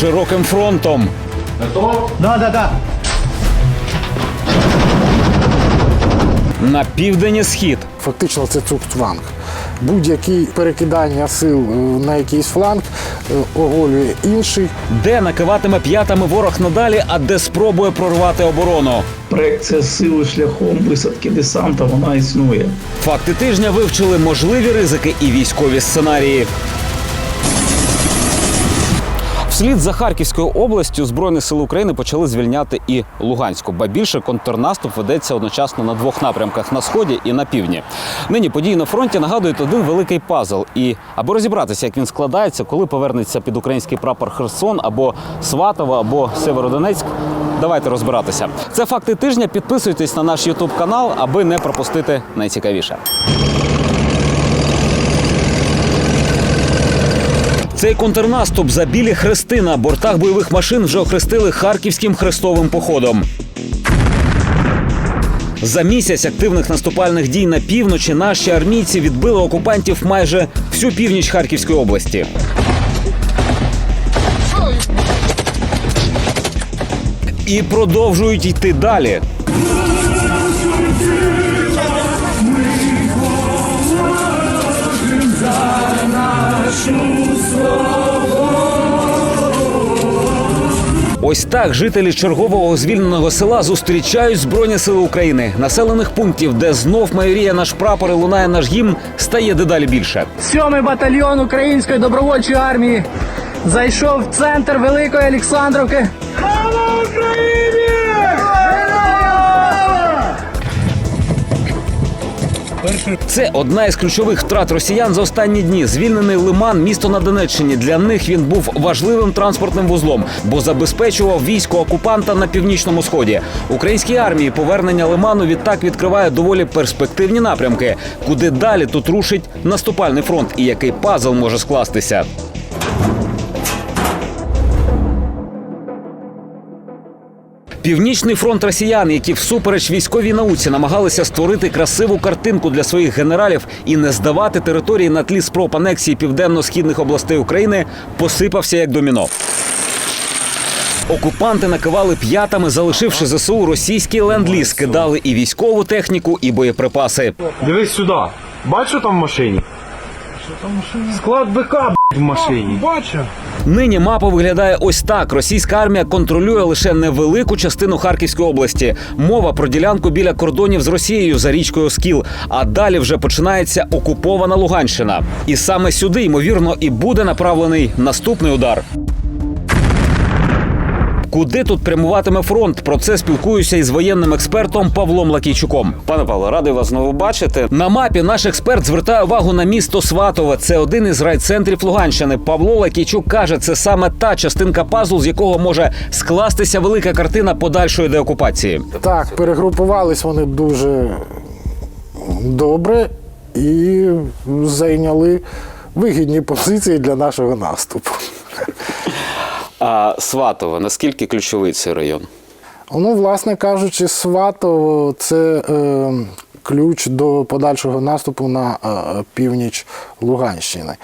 широким фронтом. Да, да, да. На південь і схід. Фактично це цукцванг. Будь-які перекидання сил е, на якийсь фланг е, оголює інший. Де накиватиме п'ятами ворог надалі, а де спробує прорвати оборону. Проекція сили шляхом висадки десанта вона існує. Факти тижня вивчили можливі ризики і військові сценарії. Вслід за Харківською областю Збройні сили України почали звільняти і Луганську, ба більше контрнаступ ведеться одночасно на двох напрямках на сході і на півдні. Нині події на фронті нагадують один великий пазл. І аби розібратися, як він складається, коли повернеться під український прапор Херсон або Сватово, або Северодонецьк. Давайте розбиратися. Це факти тижня. Підписуйтесь на наш Ютуб канал, аби не пропустити найцікавіше. Цей контрнаступ за білі хрести на бортах бойових машин вже охрестили харківським хрестовим походом. За місяць активних наступальних дій на півночі наші армійці відбили окупантів майже всю північ Харківської області. І продовжують йти далі. Ось так жителі чергового звільненого села зустрічають збройні сили України. Населених пунктів, де знов майоріє наш прапор і лунає наш гімн, стає дедалі більше. Сьомий батальйон Української добровольчої армії зайшов в центр Великої Олександровки. Слава Україні! Це одна із ключових втрат росіян за останні дні. Звільнений Лиман, місто на Донеччині. Для них він був важливим транспортним вузлом, бо забезпечував військо окупанта на північному сході. Українській армії повернення Лиману відтак відкриває доволі перспективні напрямки, куди далі тут рушить наступальний фронт і який пазл може скластися. Північний фронт росіян, які всупереч військовій науці намагалися створити красиву картинку для своїх генералів і не здавати території на тлі спроб анексії південно-східних областей України, посипався як доміно. Окупанти накивали п'ятами, залишивши ЗСУ російський ленд-ліз, кидали і військову техніку, і боєприпаси. Дивись сюди. Бачиш, що там в машині? Що там в машині? Склад БК б**, в машині. Бачу. Нині мапа виглядає ось так: російська армія контролює лише невелику частину Харківської області. Мова про ділянку біля кордонів з Росією за річкою Скіл. А далі вже починається окупована Луганщина. І саме сюди, ймовірно, і буде направлений наступний удар. Куди тут прямуватиме фронт? Про це спілкуюся із воєнним експертом Павлом Лакійчуком. Пане Павло, радий вас знову бачити. На мапі наш експерт звертає увагу на місто Сватове. Це один із райцентрів Луганщини. Павло Лакійчук каже, це саме та частинка пазлу, з якого може скластися велика картина подальшої деокупації. Так, перегрупувались вони дуже добре і зайняли вигідні позиції для нашого наступу. А Сватове наскільки ключовий цей район? Ну, власне кажучи, Сватово це е, ключ до подальшого наступу на е, північ Луганщини.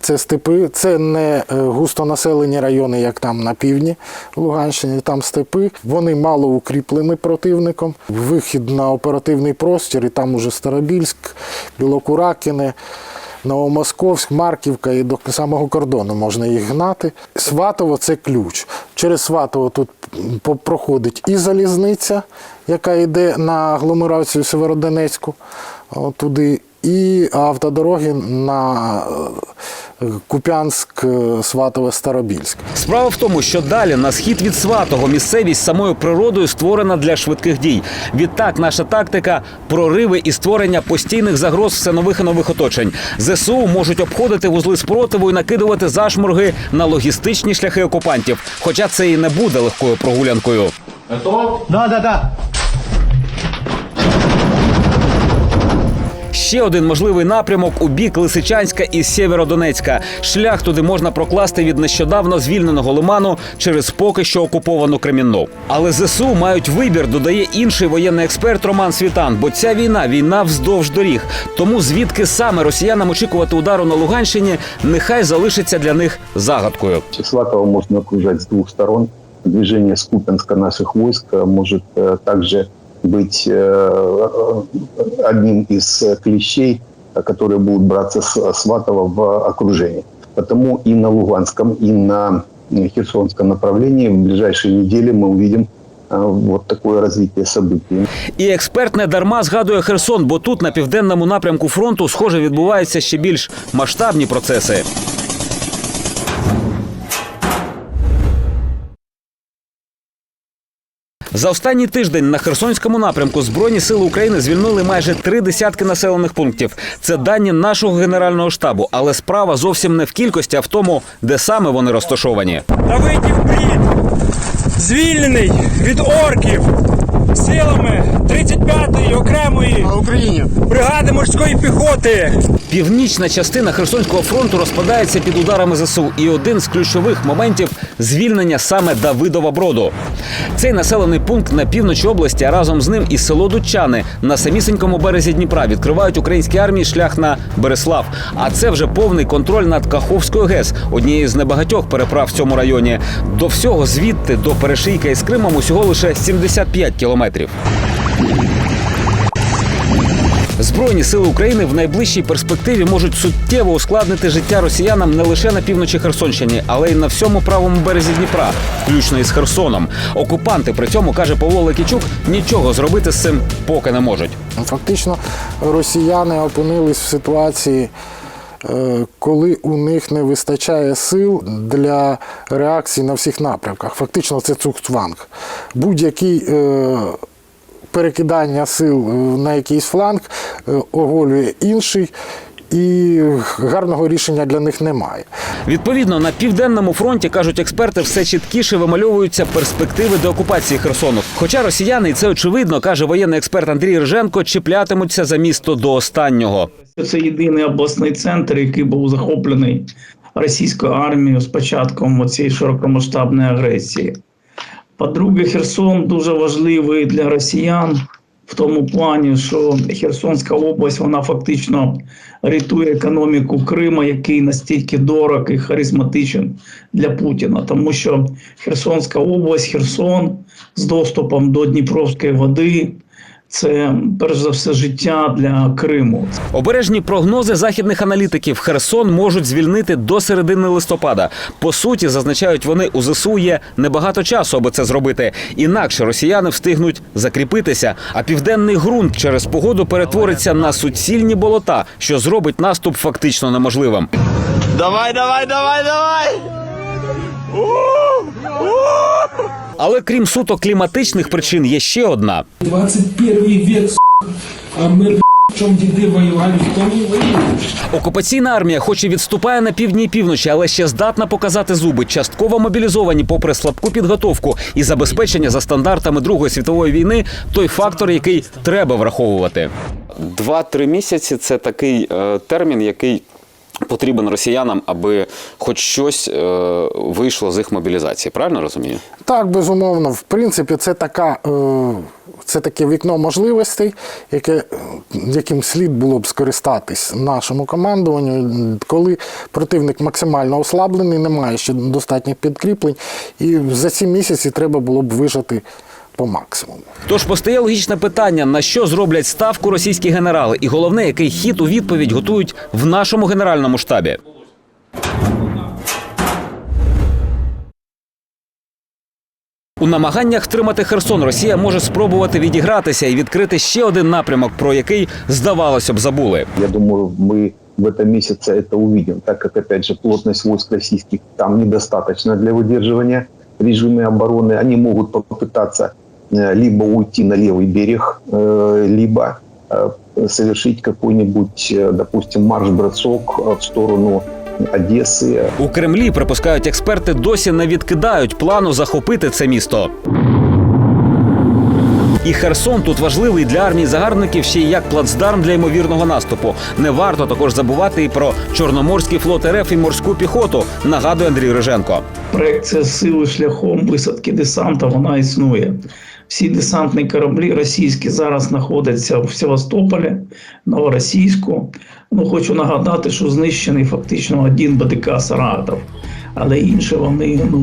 Це степи, це не е, густонаселені райони, як там на півдні Луганщини, там степи. Вони мало укріплені противником. Вихід на оперативний простір, і там уже Старобільськ, Білокуракине. Новомосковськ, Марківка і до самого кордону можна їх гнати. Сватово це ключ. Через Сватово тут проходить і залізниця, яка йде на агломерацію Северодонецьку, туди, і автодороги на Куп'янськ, е, Сватове, Старобільськ. Справа в тому, що далі на схід від Сватого місцевість самою природою створена для швидких дій. Відтак, наша тактика прориви і створення постійних загроз все нових і нових оточень. ЗСУ можуть обходити вузли спротиву і накидувати зашморги на логістичні шляхи окупантів. Хоча це і не буде легкою прогулянкою. Да, да, да. Ще один можливий напрямок у бік Лисичанська і Сєвєродонецька. Шлях туди можна прокласти від нещодавно звільненого лиману через поки що окуповану Кремінну. Але ЗСУ мають вибір, додає інший воєнний експерт Роман Світан. Бо ця війна війна вздовж доріг. Тому звідки саме росіянам очікувати удару на Луганщині, нехай залишиться для них загадкою. Сватово можно окружать с двух сторон. Движение с Купенска наших войск э, может э, также быть э, э, одним из э, клещей, э, которые будут браться с Сватова в окружение. Потому и на Луганском, и на э, Херсонском направлении в ближайшие недели мы увидим э, вот такое развитие событий. І експерт не дарма згадує Херсон, бо тут на південному напрямку фронту, схоже, відбуваються ще більш масштабні процеси. За останній тиждень на Херсонському напрямку Збройні сили України звільнили майже три десятки населених пунктів. Це дані нашого генерального штабу, але справа зовсім не в кількості, а в тому, де саме вони розташовані. Давидів Брід звільнений від орків силами 35-ї окремої бригади морської піхоти. Північна частина Херсонського фронту розпадається під ударами ЗСУ, і один з ключових моментів звільнення саме Давидова Броду. Цей населений пункт на півночі області, а разом з ним і село Дучани на самісінькому березі Дніпра відкривають українській армії шлях на Береслав. А це вже повний контроль над Каховською ГЕС, однією з небагатьох переправ в цьому районі. До всього звідти до перешийка із Кримом усього лише 75 кілометрів. Збройні сили України в найближчій перспективі можуть суттєво ускладнити життя росіянам не лише на півночі Херсонщині, але й на всьому правому березі Дніпра, включно із Херсоном. Окупанти при цьому каже Павло Лекічук, нічого зробити з цим поки не можуть. Фактично, росіяни опинились в ситуації, е, коли у них не вистачає сил для реакції на всіх напрямках. Фактично, це цухтванг. Будь-який е, перекидання сил е, на якийсь фланг е, оголює інший. І гарного рішення для них немає. Відповідно, на південному фронті кажуть експерти, все чіткіше вимальовуються перспективи деокупації Херсону. Хоча росіяни, і це очевидно, каже воєнний експерт Андрій Рженко, чіплятимуться за місто до останнього. Це єдиний обласний центр, який був захоплений російською армією з початком цієї широкомасштабної агресії. По-друге, Херсон дуже важливий для росіян в тому плані, що Херсонська область вона фактично рятує економіку Крима, який настільки дорог і харизматичен для Путіна, тому що Херсонська область, Херсон з доступом до Дніпровської води. Це перш за все життя для Криму. Обережні прогнози західних аналітиків Херсон можуть звільнити до середини листопада. По суті, зазначають вони, у ЗСУ є небагато часу, аби це зробити. Інакше росіяни встигнуть закріпитися, а південний ґрунт через погоду перетвориться на суцільні болота, що зробить наступ фактично неможливим. Давай, давай, давай, давай! Але крім суто кліматичних причин, є ще одна. 21 век, сука. а мы, б***ь, в чем деды воевали, в том и воюем. Окупаційна армія, хоч і відступає на півдні і півночі, але ще здатна показати зуби, частково мобілізовані, попри слабку підготовку і забезпечення за стандартами Другої світової війни, той фактор, який треба враховувати. Два-три місяці це такий е, термін, який. Потрібен росіянам, аби хоч щось е, вийшло з їх мобілізації. Правильно розумію? Так, безумовно, в принципі, це така. Е, це таке вікно можливостей, яке, яким слід було б скористатись нашому командуванню, коли противник максимально ослаблений, немає ще достатніх підкріплень, і за ці місяці треба було б вижати по максимуму. Тож постає логічне питання: на що зроблять ставку російські генерали, і головне, який хід у відповідь готують в нашому генеральному штабі. У намаганнях втримати Херсон Росія може спробувати відігратися і відкрити ще один напрямок, про який здавалося б забули. Я думаю, мы в этом месяце это увидим, так как, опять же, плотность войск российских там недостаточно для выдерживания режима обороны. Они могут попытаться э, либо уйти на левый берег, э, либо э, совершить какой-нибудь, э, допустим, марш-бросок э, в сторону Одессы, У Кремлі припускають експерти, досі не відкидають плану захопити це місто. І Херсон тут важливий для армії загарбників ще й як плацдарм для ймовірного наступу. Не варто також забувати і про Чорноморський флот РФ і морську піхоту. Нагадує Андрій Риженко. Проекція сили шляхом висадки десанта вона існує. Всі десантні кораблі російські зараз знаходяться в Севастополі, Новоросійську. Ну, хочу нагадати, що знищений фактично один БДК Саратов, але інші вони ну,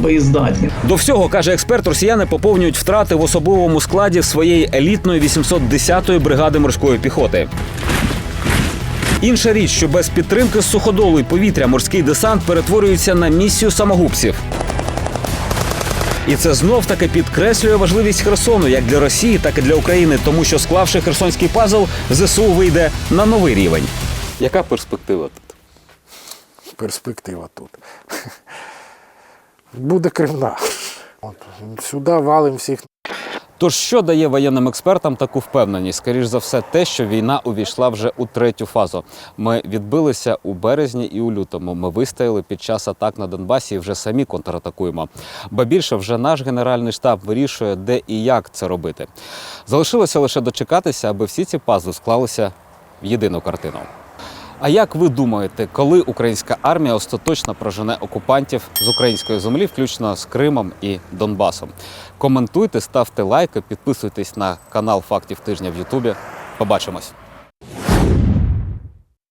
боєздатні. До всього каже експерт, росіяни поповнюють втрати в особовому складі своєї елітної 810-ї бригади морської піхоти. Інша річ, що без підтримки з суходолу і повітря морський десант перетворюється на місію самогубців. І це знов таки підкреслює важливість Херсону як для Росії, так і для України, тому що склавши херсонський пазл, ЗСУ вийде на новий рівень. Яка перспектива тут? Перспектива тут. Буде кривна. От, сюди валим всіх Тож що дає воєнним експертам таку впевненість? Скоріш за все, те, що війна увійшла вже у третю фазу. Ми відбилися у березні і у лютому. Ми вистояли під час атак на Донбасі і вже самі контратакуємо. Ба більше вже наш генеральний штаб вирішує, де і як це робити. Залишилося лише дочекатися, аби всі ці пазли склалися в єдину картину. А як ви думаєте, коли українська армія остаточно прожене окупантів з української землі, включно з Кримом і Донбасом? Коментуйте, ставте лайки, підписуйтесь на канал Фактів тижня в Ютубі. Побачимось.